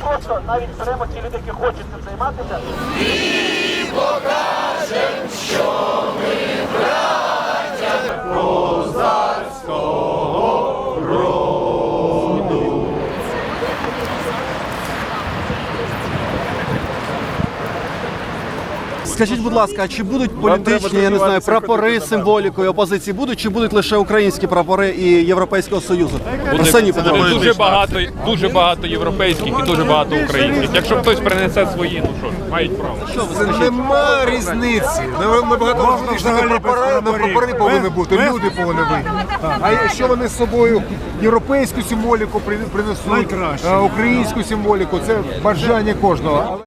Просто навіть беремо ті люди, які хочуть цим займатися. Скажіть, будь ласка, а чи будуть політичні, я не знаю, прапори з символікою опозиції будуть, чи будуть лише українські прапори і Європейського Союзу? Арсеній Буде Петрович. дуже багато, дуже багато європейських і дуже багато українських. Якщо хтось принесе свої, ну що ж, мають право. Нема різниці. Ну, Набагато важливіше не прапори, не прапори повинні бути, люди повинні бути. А якщо вони з собою європейську символіку при- принесуть, а, українську символіку, це бажання кожного.